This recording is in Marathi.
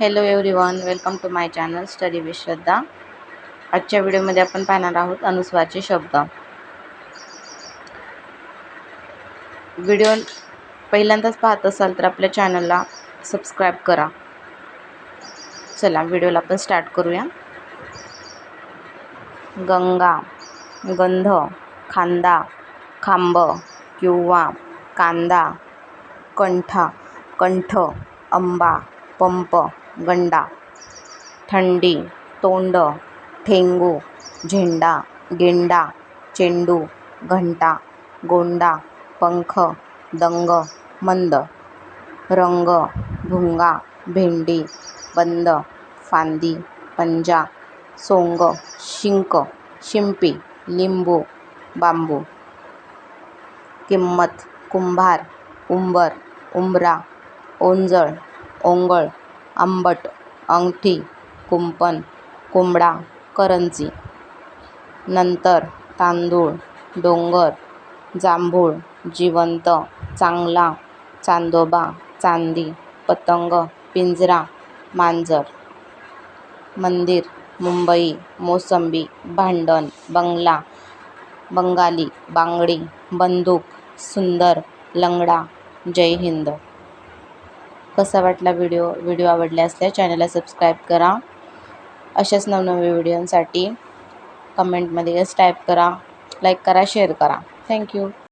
Hello everyone welcome to my channel study with Shraddha आजच्या व्हिडिओमध्ये आपण पाहणार आहोत अनुस्वारचे शब्द. व्हिडिओ पहिल्यांदाच पाहत असाल तर आपल्या चॅनलला सबस्क्राईब करा. चला व्हिडिओला आपण स्टार्ट करूया. गंगा गंध खांदा खांब किंवा कांदा कंठा कंठ अंबा पंप गंडा थंडी तोंड ठेंगू झेंडा गेंडा चेंडू घंटा गोंडा पंख दंग मंद रंग भुंगा भेंडी बंद फांदी पंजा सोंग शिंक शिंपी लिंबू बांबू. किंमत कुंभार उंबर उंबरा ओंजळ ओंगळ आंबट अंगठी कुंपण कोंबडा करंजी. नंतर तांदूळ डोंगर जांभूळ जिवंत चांगला चांदोबा चांदी पतंग पिंजरा मांजर. मंदिर मुंबई मोसंबी भांडण बंगला बंगाली बांगडी बंदूक सुंदर लंगडा जय हिंद. कसा वाटला व्हिडिओ व्हिडिओ आवडले असल्यास चॅनलला सबस्क्राईब करा. अशाच नवनवीन व्हिडिओंसाठी कमेंटमध्ये यस टाईप करा लाईक करा शेअर करा. Thank you